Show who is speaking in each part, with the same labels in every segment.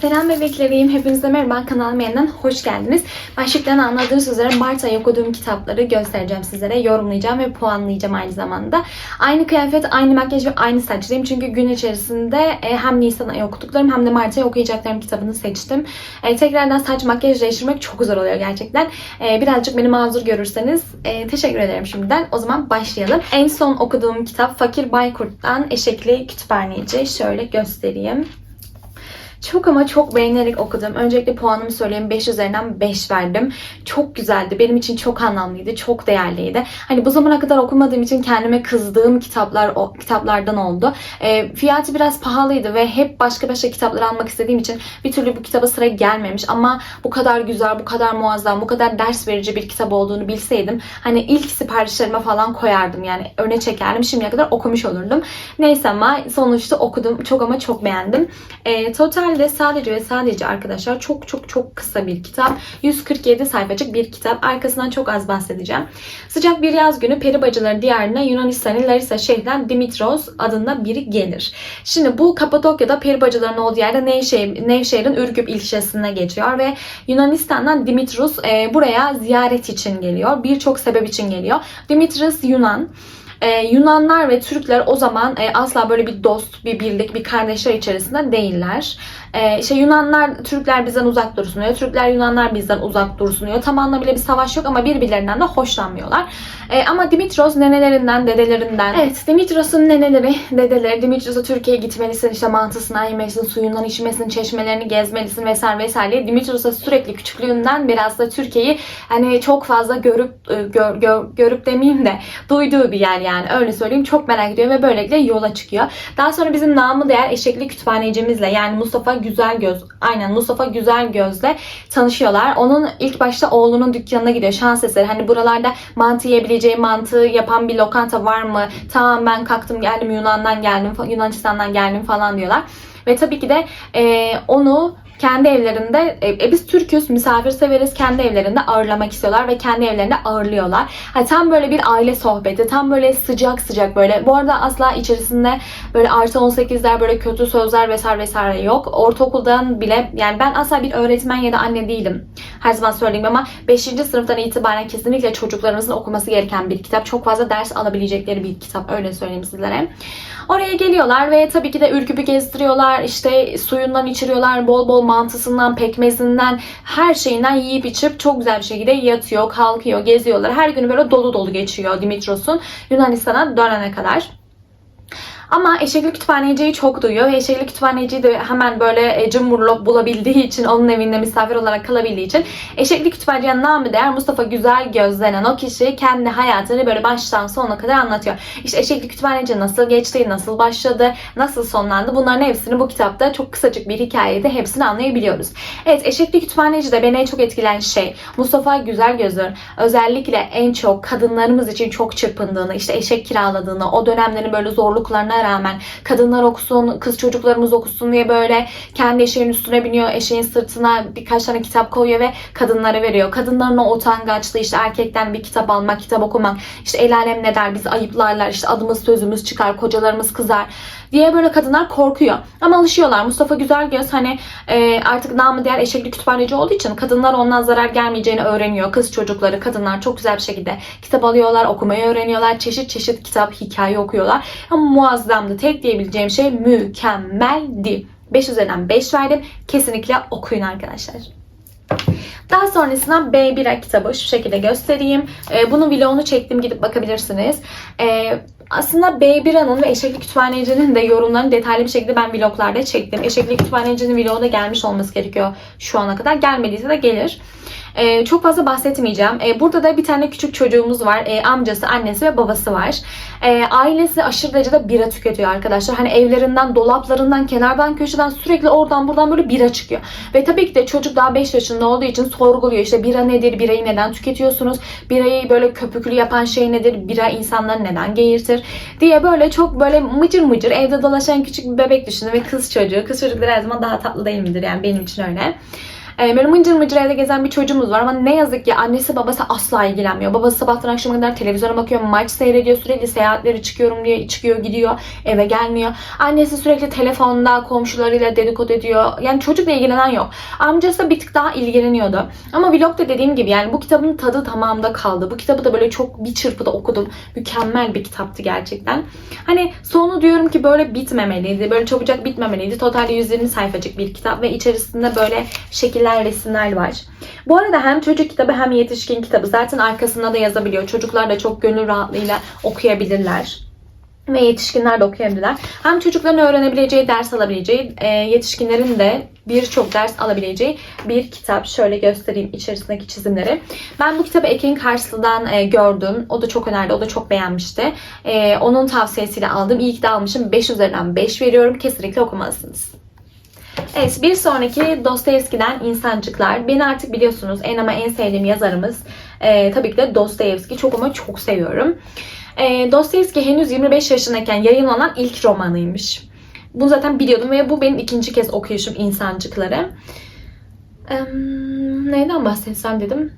Speaker 1: Selam bebeklerim. Hepinize merhaba. Kanalıma yeniden hoş geldiniz. Başlıktan anladığınız üzere Mart ayı okuduğum kitapları göstereceğim sizlere. Yorumlayacağım ve puanlayacağım aynı zamanda. Aynı kıyafet, aynı makyaj ve aynı saçlıyım. Çünkü gün içerisinde e, hem Nisan ayı okuduklarım hem de Mart ayı okuyacaklarım kitabını seçtim. E, Tekrardan saç makyaj değiştirmek çok zor oluyor gerçekten. E, Birazcık beni mazur görürseniz teşekkür ederim şimdiden. O zaman başlayalım. En son okuduğum kitap Fakir Baykurt'tan Eşekli Kütüphaneci. Şöyle göstereyim. Çok ama çok beğenerek okudum. Öncelikle puanımı söyleyeyim. 5 üzerinden 5 verdim. Çok güzeldi. Benim için çok anlamlıydı. Çok değerliydi. Hani bu zamana kadar okumadığım için kendime kızdığım kitaplar o kitaplardan oldu. E, fiyatı biraz pahalıydı ve hep başka başka kitaplar almak istediğim için bir türlü bu kitaba sıra gelmemiş. Ama bu kadar güzel, bu kadar muazzam, bu kadar ders verici bir kitap olduğunu bilseydim hani ilk siparişlerime falan koyardım. Yani öne çekerdim. Şimdiye kadar okumuş olurdum. Neyse ama sonuçta okudum. Çok ama çok beğendim. E, totalde sadece ve sadece arkadaşlar çok çok çok kısa bir kitap. 147 sayfacık bir kitap. Arkasından çok az bahsedeceğim. Sıcak bir yaz günü peri bacıları diyarına Yunanistan'ın Larissa şehrinden Dimitros adında biri gelir. Şimdi bu Kapadokya'da peri bacılarının olduğu yerde Nevşehir, Nevşehir'in Ürgüp ilçesine geçiyor ve Yunanistan'dan Dimitros e, buraya ziyaret için geliyor. Birçok sebep için geliyor. Dimitros Yunan. Ee, Yunanlar ve Türkler o zaman e, asla böyle bir dost, bir birlik, bir kardeşler içerisinde değiller. Ee, işte Yunanlar, Türkler bizden uzak dursun diyor. Türkler, Yunanlar bizden uzak dursun diyor. Tam anlamıyla bir savaş yok ama birbirlerinden de hoşlanmıyorlar. Ee, ama Dimitros nenelerinden, dedelerinden. Evet, Dimitros'un neneleri, dedeleri. Dimitros'a Türkiye'ye gitmelisin, işte mantısından yemelisin, suyundan içmelisin, çeşmelerini gezmelisin vesaire vesaire. Dimitros'a sürekli küçüklüğünden beri aslında Türkiye'yi hani çok fazla görüp e, gör, gör, görüp demeyeyim de duyduğu bir yer yani öyle söyleyeyim. Çok merak ediyor ve böylelikle yola çıkıyor. Daha sonra bizim namı değer eşekli kütüphanecimizle yani Mustafa Güzel Göz aynen Mustafa Güzel Göz'le tanışıyorlar. Onun ilk başta oğlunun dükkanına gidiyor. Şans eseri. Hani buralarda mantı yiyebileceği mantı yapan bir lokanta var mı? Tamam ben kalktım geldim Yunan'dan geldim Yunanistan'dan geldim falan diyorlar. Ve tabii ki de e, onu kendi evlerinde e, e, biz Türküz misafir severiz kendi evlerinde ağırlamak istiyorlar ve kendi evlerinde ağırlıyorlar. Hani tam böyle bir aile sohbeti tam böyle sıcak sıcak böyle. Bu arada asla içerisinde böyle artı 18'ler böyle kötü sözler vesaire vesaire yok. Ortaokuldan bile yani ben asla bir öğretmen ya da anne değilim. Her zaman söyleyeyim ama 5. sınıftan itibaren kesinlikle çocuklarınızın okuması gereken bir kitap. Çok fazla ders alabilecekleri bir kitap öyle söyleyeyim sizlere. Oraya geliyorlar ve tabii ki de ürküpü gezdiriyorlar. işte suyundan içiriyorlar. Bol bol mantısından, pekmezinden, her şeyinden yiyip içip çok güzel bir şekilde yatıyor, kalkıyor, geziyorlar. Her günü böyle dolu dolu geçiyor Dimitros'un Yunanistan'a dönene kadar. Ama Eşekli Kütüphaneci'yi çok duyuyor Eşekli Kütüphaneci'yi de hemen böyle e, cımbırlop bulabildiği için, onun evinde misafir olarak kalabildiği için Eşekli Kütüphaneci'nin namı değer Mustafa Güzel Göz denen o kişi kendi hayatını böyle baştan sona kadar anlatıyor. İşte Eşekli Kütüphaneci nasıl geçti, nasıl başladı, nasıl sonlandı bunların hepsini bu kitapta çok kısacık bir hikayede hepsini anlayabiliyoruz. Evet Eşekli Kütüphaneci de beni en çok etkileyen şey Mustafa Güzel Göz'ün özellikle en çok kadınlarımız için çok çırpındığını, işte eşek kiraladığını, o dönemlerin böyle zorluklarına rağmen kadınlar okusun, kız çocuklarımız okusun diye böyle kendi eşeğin üstüne biniyor, eşeğin sırtına birkaç tane kitap koyuyor ve kadınlara veriyor. Kadınların o utangaçlığı işte erkekten bir kitap almak, kitap okumak, işte el alem ne der, bizi ayıplarlar, işte adımız sözümüz çıkar, kocalarımız kızar diye böyle kadınlar korkuyor. Ama alışıyorlar. Mustafa Güzelgöz hani e, artık namı diğer eşekli kütüphaneci olduğu için kadınlar ondan zarar gelmeyeceğini öğreniyor. Kız çocukları, kadınlar çok güzel bir şekilde kitap alıyorlar, okumayı öğreniyorlar. Çeşit çeşit kitap, hikaye okuyorlar. Ama muazzamdı. Tek diyebileceğim şey mükemmeldi. 5 üzerinden 5 verdim. Kesinlikle okuyun arkadaşlar. Daha sonrasında B1 kitabı şu şekilde göstereyim. Ee, bunun vlogunu çektim gidip bakabilirsiniz. Ee, aslında B1A'nın ve Eşekli Kütüphaneci'nin de yorumlarını detaylı bir şekilde ben vloglarda çektim. Eşekli Kütüphaneci'nin vlogu da gelmiş olması gerekiyor şu ana kadar. Gelmediyse de gelir. Ee, çok fazla bahsetmeyeceğim. Ee, burada da bir tane küçük çocuğumuz var. Ee, amcası, annesi ve babası var. Ee, ailesi aşırı derecede bira tüketiyor arkadaşlar. Hani evlerinden, dolaplarından, kenardan, köşeden sürekli oradan buradan böyle bira çıkıyor. Ve tabii ki de çocuk daha 5 yaşında olduğu için sorguluyor. İşte bira nedir? Birayı neden tüketiyorsunuz? Birayı böyle köpüklü yapan şey nedir? Bira insanları neden geğirtir? Diye böyle çok böyle mıcır mıcır evde dolaşan küçük bir bebek düşünün ve kız çocuğu. Kız çocukları her zaman daha tatlı değil midir? Yani benim için öyle. E, böyle mıncır mıncır evde gezen bir çocuğumuz var ama ne yazık ki annesi babası asla ilgilenmiyor. Babası sabahtan akşama kadar televizyona bakıyor, maç seyrediyor, sürekli seyahatleri çıkıyorum diye çıkıyor gidiyor, eve gelmiyor. Annesi sürekli telefonda komşularıyla dedikodu ediyor. Yani çocukla ilgilenen yok. Amcası bir tık daha ilgileniyordu. Ama vlogda dediğim gibi yani bu kitabın tadı tamamında kaldı. Bu kitabı da böyle çok bir çırpıda okudum. Mükemmel bir kitaptı gerçekten. Hani sonu diyorum ki böyle bitmemeliydi. Böyle çabucak bitmemeliydi. Totalde 120 sayfacık bir kitap ve içerisinde böyle şekiller, resimler var. Bu arada hem çocuk kitabı hem yetişkin kitabı zaten arkasında da yazabiliyor. Çocuklar da çok gönül rahatlığıyla okuyabilirler ve yetişkinler de okuyabilirler. Hem çocukların öğrenebileceği, ders alabileceği, e, yetişkinlerin de birçok ders alabileceği bir kitap. Şöyle göstereyim içerisindeki çizimleri. Ben bu kitabı Ekin Karslı'dan e, gördüm. O da çok önerdi, o da çok beğenmişti. E, onun tavsiyesiyle aldım. İyi ki de almışım. 5 üzerinden 5 veriyorum. Kesinlikle okumalısınız. Evet bir sonraki Dostoyevski'den İnsancıklar. Beni artık biliyorsunuz en ama en sevdiğim yazarımız. E, tabii ki de Dostoyevski. Çok ama çok seviyorum. E, Dostoyevski henüz 25 yaşındayken yayınlanan ilk romanıymış. Bunu zaten biliyordum ve bu benim ikinci kez okuyuşum İnsancıkları. Ee, neyden bahsetsem dedim.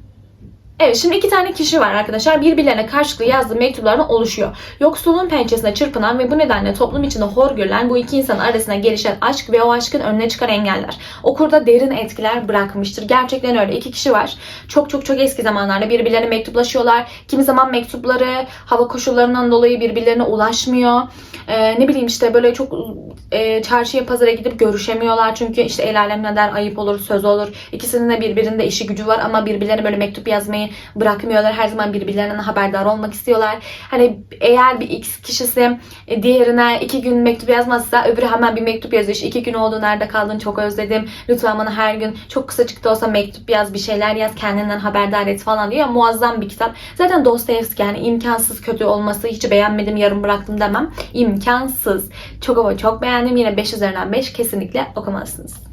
Speaker 1: Evet şimdi iki tane kişi var arkadaşlar. Birbirlerine karşılıklı yazdığı mektuplardan oluşuyor. Yoksulluğun pençesine çırpınan ve bu nedenle toplum içinde hor görülen bu iki insanın arasında gelişen aşk ve o aşkın önüne çıkan engeller. Okurda derin etkiler bırakmıştır. Gerçekten öyle. İki kişi var. Çok çok çok eski zamanlarda birbirlerine mektuplaşıyorlar. Kimi zaman mektupları hava koşullarından dolayı birbirlerine ulaşmıyor. Ee, ne bileyim işte böyle çok e, çarşıya pazara gidip görüşemiyorlar. Çünkü işte el alem ne der ayıp olur söz olur. İkisinin de birbirinde işi gücü var ama birbirlerine böyle mektup yazmayı bırakmıyorlar. Her zaman birbirlerinden haberdar olmak istiyorlar. Hani eğer bir X kişisi e, diğerine iki gün mektup yazmazsa öbürü hemen bir mektup yazıyor. İşte iki gün oldu nerede kaldın çok özledim. Lütfen bana her gün çok kısacık da olsa mektup yaz bir şeyler yaz kendinden haberdar et falan diyor. Muazzam bir kitap. Zaten Dostoyevski yani imkansız kötü olması hiç beğenmedim yarım bıraktım demem. İmkansız. Çok ama çok beğendim. Yine 5 üzerinden 5 kesinlikle okumalısınız.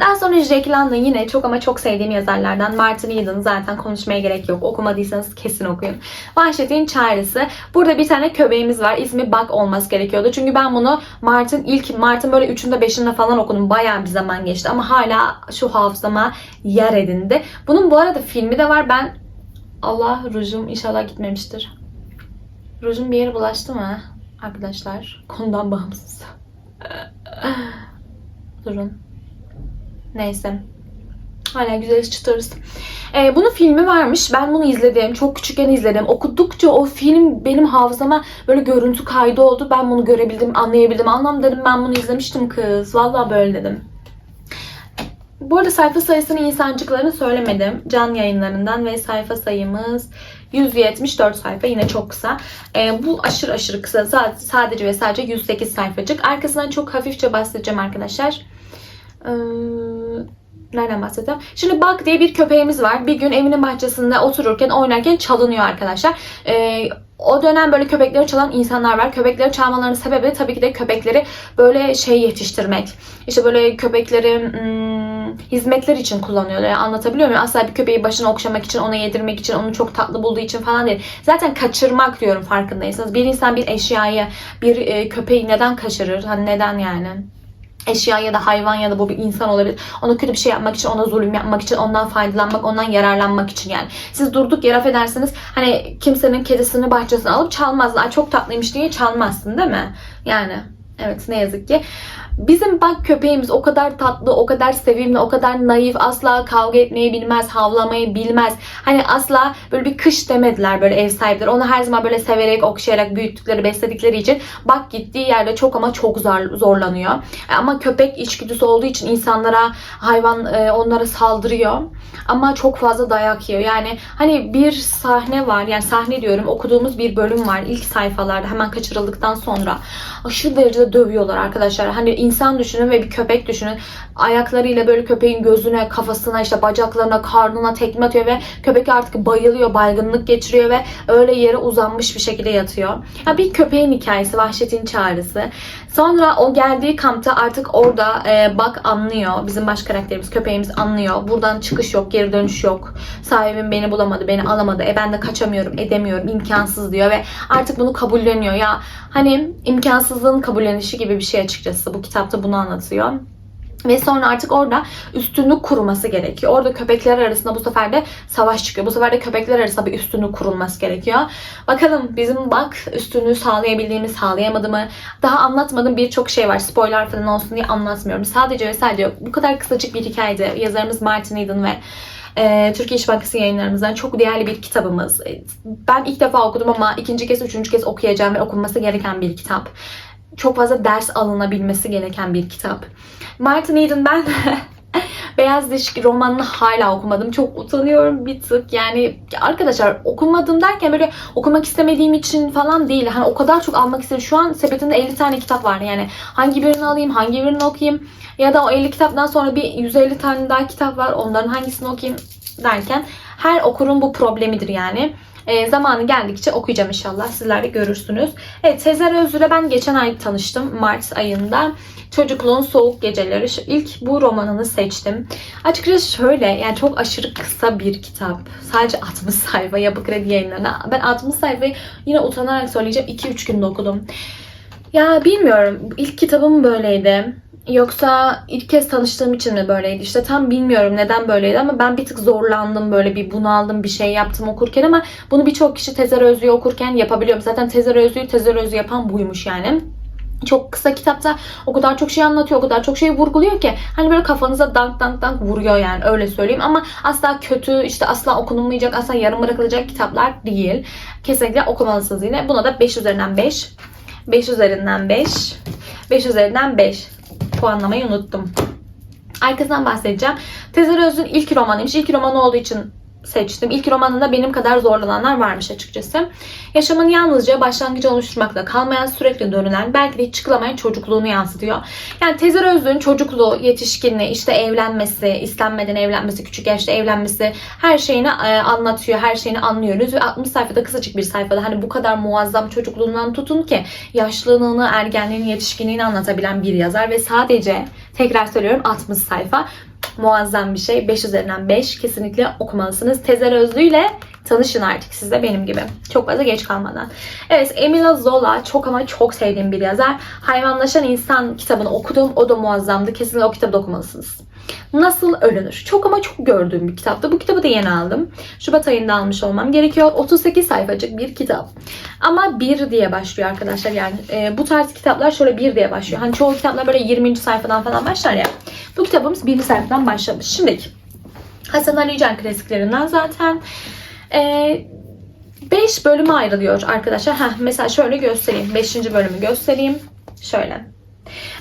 Speaker 1: Daha sonra Jack London yine çok ama çok sevdiğim yazarlardan. Martin Eden zaten konuşmaya gerek yok. Okumadıysanız kesin okuyun. Vahşetin Çağrısı. Burada bir tane köpeğimiz var. İsmi Buck olması gerekiyordu. Çünkü ben bunu Martin ilk Martin böyle 3'ünde 5'inde falan okudum. Bayağı bir zaman geçti ama hala şu hafızama yer edindi. Bunun bu arada filmi de var. Ben Allah rujum inşallah gitmemiştir. Rujum bir yere bulaştı mı? Arkadaşlar konudan bağımsız. Durun. Neyse. Hala güzel çıtırız. Ee, bunun filmi varmış. Ben bunu izledim. Çok küçükken izledim. Okudukça o film benim hafızama böyle görüntü kaydı oldu. Ben bunu görebildim, anlayabildim. Anlam dedim ben bunu izlemiştim kız. Vallahi böyle dedim. Bu arada sayfa sayısını insancıklarını söylemedim. Can yayınlarından ve sayfa sayımız 174 sayfa yine çok kısa. Ee, bu aşırı aşırı kısa. Sadece ve sadece 108 sayfacık. Arkasından çok hafifçe bahsedeceğim arkadaşlar. Ee, nereden bahsedeceğim? Şimdi Bak diye bir köpeğimiz var. Bir gün evinin bahçesinde otururken oynarken çalınıyor arkadaşlar. Ee, o dönem böyle köpekleri çalan insanlar var. Köpekleri çalmalarının sebebi tabii ki de köpekleri böyle şey yetiştirmek. İşte böyle köpekleri hmm, hizmetler için kullanıyorlar. Yani anlatabiliyor muyum? Asla bir köpeği başına okşamak için, ona yedirmek için, onu çok tatlı bulduğu için falan değil. Zaten kaçırmak diyorum farkındaysanız. Bir insan bir eşyayı, bir e, köpeği neden kaçırır? Hani neden yani? Eşya ya da hayvan ya da bu bir insan olabilir. Ona kötü bir şey yapmak için, ona zulüm yapmak için, ondan faydalanmak, ondan yararlanmak için yani. Siz durduk yere affedersiniz hani kimsenin kedisini bahçesine alıp çalmazlar. Çok tatlıymış diye çalmazsın değil mi? Yani evet ne yazık ki. Bizim bak köpeğimiz o kadar tatlı, o kadar sevimli, o kadar naif, asla kavga etmeyi bilmez, havlamayı bilmez. Hani asla böyle bir kış demediler böyle ev sahipleri. Onu her zaman böyle severek, okşayarak büyüttükleri, besledikleri için bak gittiği yerde çok ama çok zor, zorlanıyor. Ama köpek içgüdüsü olduğu için insanlara, hayvan e, onlara saldırıyor. Ama çok fazla dayak yiyor. Yani hani bir sahne var. Yani sahne diyorum okuduğumuz bir bölüm var. ilk sayfalarda hemen kaçırıldıktan sonra. Aşırı derecede dövüyorlar arkadaşlar. Hani insan düşünün ve bir köpek düşünün. Ayaklarıyla böyle köpeğin gözüne, kafasına, işte bacaklarına, karnına tekme atıyor ve köpek artık bayılıyor, baygınlık geçiriyor ve öyle yere uzanmış bir şekilde yatıyor. Ya bir köpeğin hikayesi, vahşetin çağrısı. Sonra o geldiği kampta artık orada e, bak anlıyor. Bizim baş karakterimiz, köpeğimiz anlıyor. Buradan çıkış yok, geri dönüş yok. Sahibim beni bulamadı, beni alamadı. E ben de kaçamıyorum, edemiyorum, imkansız diyor ve artık bunu kabulleniyor. Ya hani imkansızlığın kabullenişi gibi bir şey açıkçası. Bu kitapta bunu anlatıyor. Ve sonra artık orada üstünlük kurulması gerekiyor. Orada köpekler arasında bu sefer de savaş çıkıyor. Bu sefer de köpekler arasında bir üstünlük kurulması gerekiyor. Bakalım bizim bak üstünlüğü sağlayabildiğimiz sağlayamadı mı? Daha anlatmadığım birçok şey var. Spoiler falan olsun diye anlatmıyorum. Sadece ve sadece bu kadar kısacık bir hikayede yazarımız Martin Eden ve e, Türkiye İş Bankası yayınlarımızdan çok değerli bir kitabımız. Ben ilk defa okudum ama ikinci kez, üçüncü kez okuyacağım ve okunması gereken bir kitap. Çok fazla ders alınabilmesi gereken bir kitap. Martin Eden ben Beyaz Diş romanını hala okumadım. Çok utanıyorum bir tık. Yani arkadaşlar okumadım derken böyle okumak istemediğim için falan değil. Hani o kadar çok almak istedim. Şu an sepetimde 50 tane kitap var. Yani hangi birini alayım, hangi birini okuyayım. Ya da o 50 kitaptan sonra bir 150 tane daha kitap var. Onların hangisini okuyayım derken her okurun bu problemidir yani. E, zamanı geldikçe okuyacağım inşallah. Sizler de görürsünüz. Evet Sezer Özgür'le ben geçen ay tanıştım. Mart ayında. Çocukluğun Soğuk Geceleri. İlk bu romanını seçtim. Açıkçası şöyle yani çok aşırı kısa bir kitap. Sadece 60 sayfa Yapı Kredi yayınlarına. Ben 60 sayfayı yine utanarak söyleyeceğim 2-3 günde okudum. Ya bilmiyorum. İlk kitabım böyleydi. Yoksa ilk kez tanıştığım için mi böyleydi? İşte tam bilmiyorum neden böyleydi ama ben bir tık zorlandım böyle bir bunaldım bir şey yaptım okurken ama bunu birçok kişi Tezer Özlü'yü okurken yapabiliyorum. Zaten Tezer Özlü'yü Tezer Özlü yapan buymuş yani çok kısa kitapta o kadar çok şey anlatıyor, o kadar çok şey vurguluyor ki hani böyle kafanıza dank dank dank vuruyor yani öyle söyleyeyim ama asla kötü işte asla okunulmayacak, asla yarım bırakılacak kitaplar değil. Kesinlikle okumalısınız yine. Buna da 5 üzerinden 5. 5 üzerinden 5. 5 üzerinden 5. Puanlamayı unuttum. Arkasından bahsedeceğim. Tezer Öz'ün ilk romanıymış. İlk romanı olduğu için seçtim. İlk romanında benim kadar zorlananlar varmış açıkçası. Yaşamın yalnızca başlangıcı oluşturmakla kalmayan sürekli dönülen belki de hiç çıkılamayan çocukluğunu yansıtıyor. Yani Tezer Özlü'nün çocukluğu, yetişkinliği, işte evlenmesi, istenmeden evlenmesi, küçük yaşta evlenmesi her şeyini e, anlatıyor. Her şeyini anlıyoruz ve 60 sayfada kısacık bir sayfada hani bu kadar muazzam çocukluğundan tutun ki yaşlılığını, ergenliğini, yetişkinliğini anlatabilen bir yazar ve sadece tekrar söylüyorum 60 sayfa muazzam bir şey. 5 üzerinden 5. Kesinlikle okumalısınız. Tezer Özlü ile tanışın artık siz de benim gibi. Çok fazla geç kalmadan. Evet Emile Zola çok ama çok sevdiğim bir yazar. Hayvanlaşan İnsan kitabını okudum. O da muazzamdı. Kesinlikle o kitabı da okumalısınız. Nasıl Ölünür? Çok ama çok gördüğüm bir kitaptı. Bu kitabı da yeni aldım. Şubat ayında almış olmam gerekiyor. 38 sayfacık bir kitap. Ama bir diye başlıyor arkadaşlar. Yani e, bu tarz kitaplar şöyle bir diye başlıyor. Hani çoğu kitaplar böyle 20. sayfadan falan başlar ya. Bu kitabımız 1. sayfadan başlamış. Şimdi Hasan Ali Yücel klasiklerinden zaten. 5 bölüme ayrılıyor arkadaşlar. Heh, mesela şöyle göstereyim. 5. bölümü göstereyim. Şöyle.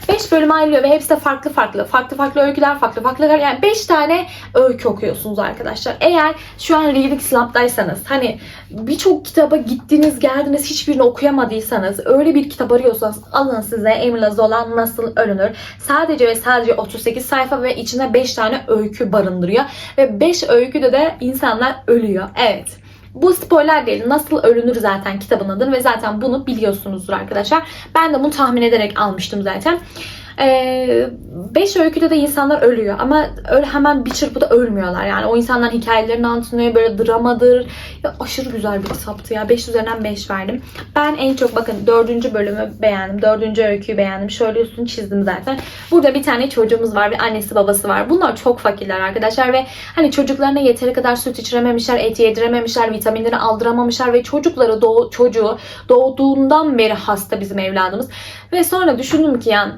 Speaker 1: 5 bölüm ayrılıyor ve hepsi de farklı farklı. Farklı farklı öyküler, farklı farklı yani 5 tane öykü okuyorsunuz arkadaşlar. Eğer şu an reading slump'daysanız hani birçok kitaba gittiniz geldiniz hiçbirini okuyamadıysanız öyle bir kitap arıyorsanız alın size Emile Zola Nasıl Ölünür. Sadece ve sadece 38 sayfa ve içinde 5 tane öykü barındırıyor. Ve 5 öyküde de insanlar ölüyor. Evet. Bu spoiler değil. Nasıl ölünür zaten kitabın adı ve zaten bunu biliyorsunuzdur arkadaşlar. Ben de bunu tahmin ederek almıştım zaten. 5 ee, öyküde de insanlar ölüyor ama öyle hemen bir çırpıda ölmüyorlar. Yani o insanların hikayelerini anlatılıyor böyle dramadır. Ya aşırı güzel bir kitaptı ya. 5 üzerinden 5 verdim. Ben en çok bakın 4. bölümü beğendim. 4. öyküyü beğendim. Şöyle üstünü çizdim zaten. Burada bir tane çocuğumuz var. Bir annesi babası var. Bunlar çok fakirler arkadaşlar ve hani çocuklarına yeteri kadar süt içirememişler, et yedirememişler, vitaminleri aldıramamışlar ve çocukları doğ çocuğu doğduğundan beri hasta bizim evladımız. Ve sonra düşündüm ki yani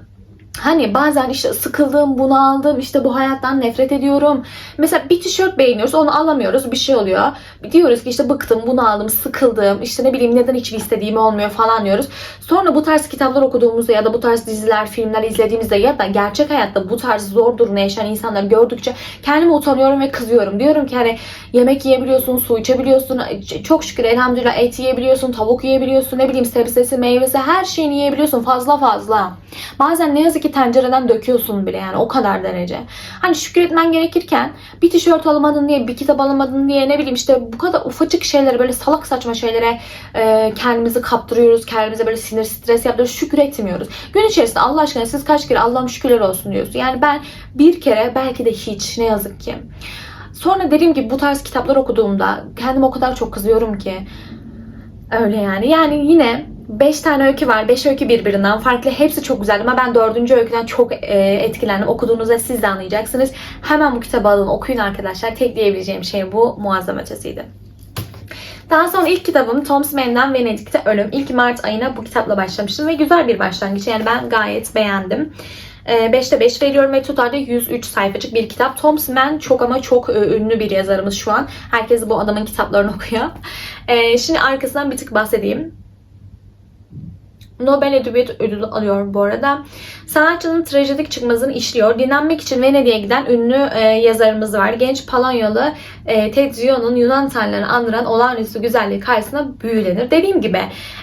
Speaker 1: Hani bazen işte sıkıldım, bunaldım, işte bu hayattan nefret ediyorum. Mesela bir tişört beğeniyoruz, onu alamıyoruz, bir şey oluyor. Diyoruz ki işte bıktım, bunaldım, sıkıldım, işte ne bileyim neden hiçbir istediğim olmuyor falan diyoruz. Sonra bu tarz kitaplar okuduğumuzda ya da bu tarz diziler, filmler izlediğimizde ya da gerçek hayatta bu tarz zor durumda yaşayan insanları gördükçe kendimi utanıyorum ve kızıyorum. Diyorum ki hani yemek yiyebiliyorsun, su içebiliyorsun, çok şükür elhamdülillah et yiyebiliyorsun, tavuk yiyebiliyorsun, ne bileyim sebzesi, meyvesi her şeyini yiyebiliyorsun fazla fazla. Bazen ne yazık ki tencereden döküyorsun bile yani o kadar derece. Hani şükretmen gerekirken bir tişört alamadın diye, bir kitap alamadın diye ne bileyim işte bu kadar ufacık şeylere böyle salak saçma şeylere e, kendimizi kaptırıyoruz. Kendimize böyle sinir stres yaptırıyoruz. Şükür etmiyoruz. Gün içerisinde Allah aşkına siz kaç kere Allah'ım şükürler olsun diyorsun. Yani ben bir kere belki de hiç ne yazık ki. Sonra dediğim gibi bu tarz kitaplar okuduğumda kendime o kadar çok kızıyorum ki. Öyle yani. Yani yine 5 tane öykü var. 5 öykü birbirinden farklı. Hepsi çok güzel ama ben 4. öyküden çok e, etkilendim. Okuduğunuzda siz de anlayacaksınız. Hemen bu kitabı alın okuyun arkadaşlar. Tek diyebileceğim şey bu. Muazzam ötesiydi. Daha sonra ilk kitabım Thomas Mann'den Venedik'te Ölüm. İlk Mart ayına bu kitapla başlamıştım ve güzel bir başlangıç. Yani ben gayet beğendim. 5'te 5 veriyorum ve totalde 103 sayfacık bir kitap. Thomas Mann çok ama çok e, ünlü bir yazarımız şu an. Herkes bu adamın kitaplarını okuyor. E, Şimdi arkasından bir tık bahsedeyim. Nobel Edebiyat Ödülü alıyor bu arada. Sanatçının trajedik çıkmazını işliyor. Dinlenmek için Venedik'e giden ünlü e, yazarımız var. Genç Polonyalı e, Tedzio'nun Yunan tanrılarını andıran olağanüstü güzelliği karşısında büyülenir. Dediğim gibi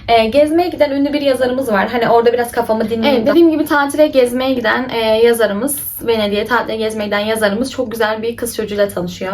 Speaker 1: e, gezmeye giden ünlü bir yazarımız var. Hani orada biraz kafamı dinleyin. Evet, dediğim gibi tatile gezmeye giden e, yazarımız, Venedik'e tatile gezmeye giden yazarımız çok güzel bir kız çocuğuyla tanışıyor.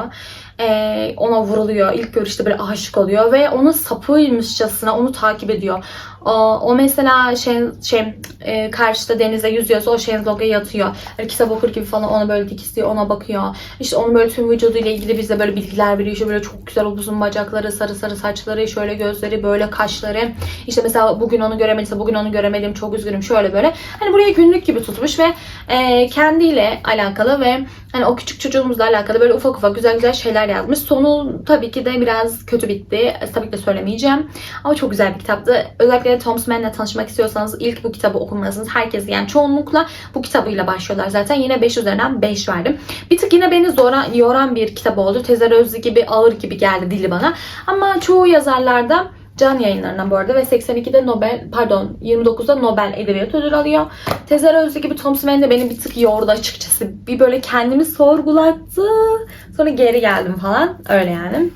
Speaker 1: E, ona vuruluyor. İlk görüşte böyle aşık oluyor ve onun sapıymışçasına onu takip ediyor. O, o mesela şey, şey e, karşıda denizde yüzüyorsa o şezlonga yatıyor. Böyle kitap okur gibi falan ona böyle dikisliyor, ona bakıyor. İşte onun böyle tüm vücuduyla ilgili bize böyle bilgiler veriyor. İşte böyle çok güzel uzun bacakları, sarı sarı saçları, şöyle gözleri, böyle kaşları. İşte mesela bugün onu göremediyse bugün onu göremedim çok üzgünüm şöyle böyle. Hani buraya günlük gibi tutmuş ve e, kendiyle alakalı ve hani o küçük çocuğumuzla alakalı böyle ufak ufak güzel güzel şeyler yazmış. Sonu tabii ki de biraz kötü bitti. E, tabii ki de söylemeyeceğim. Ama çok güzel bir kitaptı. Özellikle Thomas Mann'le tanışmak istiyorsanız ilk bu kitabı okumalısınız. Herkes yani çoğunlukla bu kitabıyla başlıyorlar zaten. Yine 5 üzerinden 5 verdim. Bir tık yine beni zora, yoran bir kitap oldu. Tezer Özlü gibi ağır gibi geldi dili bana. Ama çoğu yazarlarda Can yayınlarından bu arada ve 82'de Nobel pardon 29'da Nobel Edebiyat Ödülü alıyor. Tezer Özlü gibi Thomas Mann de beni bir tık yordu açıkçası. Bir böyle kendimi sorgulattı. Sonra geri geldim falan. Öyle yani.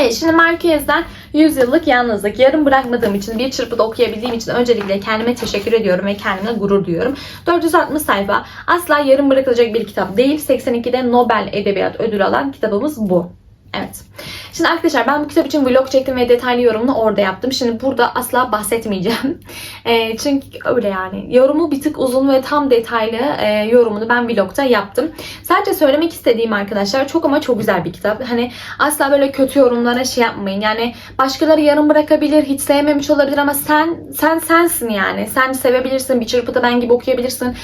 Speaker 1: Evet şimdi Marquez'den 100 yıllık yalnızlık. Yarım bırakmadığım için, bir çırpıda okuyabildiğim için öncelikle kendime teşekkür ediyorum ve kendime gurur duyuyorum. 460 sayfa. Asla yarım bırakılacak bir kitap değil. 82'de Nobel Edebiyat Ödülü alan kitabımız bu. Evet. Şimdi arkadaşlar ben bu kitap için vlog çektim ve detaylı yorumunu orada yaptım. Şimdi burada asla bahsetmeyeceğim. E, çünkü öyle yani. Yorumu bir tık uzun ve tam detaylı e, yorumunu ben vlogta yaptım. Sadece söylemek istediğim arkadaşlar çok ama çok güzel bir kitap. Hani asla böyle kötü yorumlara şey yapmayın. Yani başkaları yarım bırakabilir, hiç sevmemiş olabilir ama sen sen sensin yani. Sen sevebilirsin, bir çırpıda ben gibi okuyabilirsin.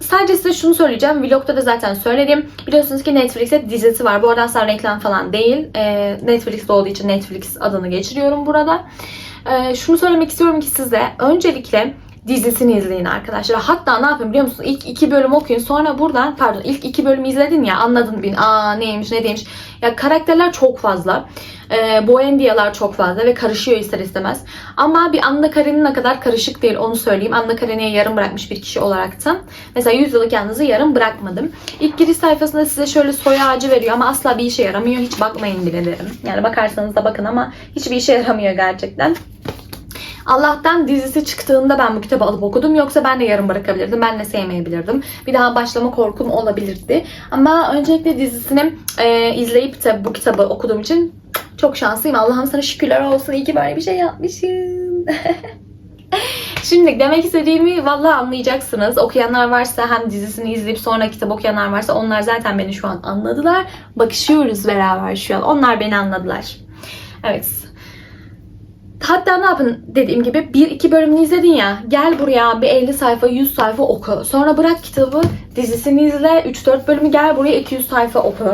Speaker 1: Sadece size şunu söyleyeceğim. Vlog'da da zaten söyledim. Biliyorsunuz ki Netflix'te dizisi var. Bu arada asla reklam falan değil. Ee, Netflix'te olduğu için Netflix adını geçiriyorum burada. Ee, şunu söylemek istiyorum ki size öncelikle dizisini izleyin arkadaşlar. Hatta ne yapın biliyor musun? İlk iki bölüm okuyun. Sonra buradan pardon ilk iki bölüm izledin ya anladın bin. Aa neymiş ne değilmiş. Ya karakterler çok fazla. Ee, Boendia'lar çok fazla ve karışıyor ister istemez. Ama bir Anna Karenina kadar karışık değil onu söyleyeyim. Anna Karenina'yı yarım bırakmış bir kişi olaraktan. Mesela 100 yıllık yalnızı yarım bırakmadım. İlk giriş sayfasında size şöyle soy ağacı veriyor ama asla bir işe yaramıyor. Hiç bakmayın bile derim. Yani bakarsanız da bakın ama hiçbir işe yaramıyor gerçekten. Allah'tan dizisi çıktığında ben bu kitabı alıp okudum. Yoksa ben de yarım bırakabilirdim. Ben de sevmeyebilirdim. Bir daha başlama korkum olabilirdi. Ama öncelikle dizisini e, izleyip de bu kitabı okuduğum için çok şanslıyım. Allah'ım sana şükürler olsun. İyi ki böyle bir şey yapmışım. Şimdi demek istediğimi vallahi anlayacaksınız. Okuyanlar varsa hem dizisini izleyip sonra kitap okuyanlar varsa onlar zaten beni şu an anladılar. Bakışıyoruz beraber şu an. Onlar beni anladılar. Evet. Hatta ne yapın dediğim gibi bir iki bölümünü izledin ya gel buraya bir 50 sayfa 100 sayfa oku. Sonra bırak kitabı dizisini izle 3-4 bölümü gel buraya 200 sayfa oku.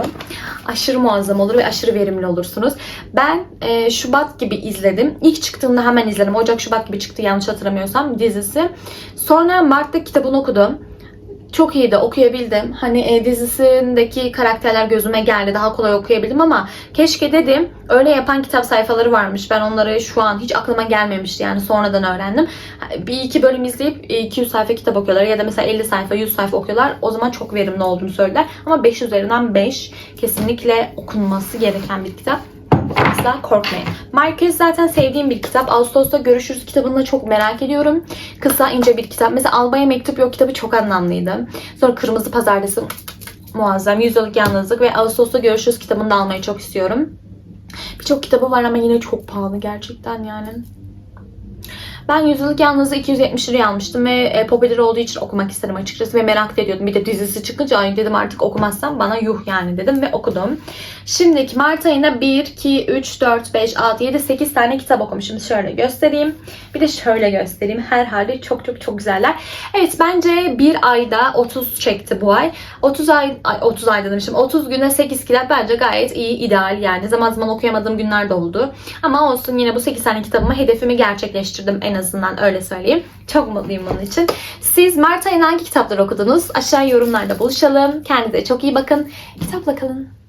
Speaker 1: Aşırı muazzam olur ve aşırı verimli olursunuz. Ben e, Şubat gibi izledim. İlk çıktığında hemen izledim. Ocak Şubat gibi çıktı yanlış hatırlamıyorsam dizisi. Sonra Mart'ta kitabını okudum. Çok iyi de okuyabildim. Hani e, dizisindeki karakterler gözüme geldi. Daha kolay okuyabildim ama keşke dedim öyle yapan kitap sayfaları varmış. Ben onları şu an hiç aklıma gelmemişti yani sonradan öğrendim. Bir iki bölüm izleyip 200 sayfa kitap okuyorlar ya da mesela 50 sayfa 100 sayfa okuyorlar. O zaman çok verimli olduğunu söylediler. Ama 5 üzerinden 5 kesinlikle okunması gereken bir kitap asla korkmayın. Marquez zaten sevdiğim bir kitap. Ağustos'ta Görüşürüz kitabını da çok merak ediyorum. Kısa ince bir kitap. Mesela Alba'ya Mektup Yok kitabı çok anlamlıydı. Sonra Kırmızı Pazartesi muazzam. Yüzyıllık Yalnızlık ve Ağustos'ta Görüşürüz kitabını da almayı çok istiyorum. Birçok kitabı var ama yine çok pahalı gerçekten yani. Ben Yüzyıllık Yalnız'ı 270 liraya almıştım ve e, popüler olduğu için okumak istedim açıkçası ve merak ediyordum. Bir de dizisi çıkınca ay dedim artık okumazsam bana yuh yani dedim ve okudum. Şimdiki Mart ayında 1, 2, 3, 4, 5, 6, 7, 8 tane kitap okumuşum. Şöyle göstereyim. Bir de şöyle göstereyim. Her hali çok çok çok güzeller. Evet bence bir ayda 30 çekti bu ay. 30 ay, ay 30 ayda demişim. 30 günde 8 kitap bence gayet iyi, ideal yani. Zaman zaman okuyamadığım günler de oldu. Ama olsun yine bu 8 tane kitabıma hedefimi gerçekleştirdim en azından öyle söyleyeyim. Çok mutluyum bunun için. Siz Mart ayında hangi kitapları okudunuz? Aşağı yorumlarda buluşalım. Kendinize çok iyi bakın. Kitapla kalın.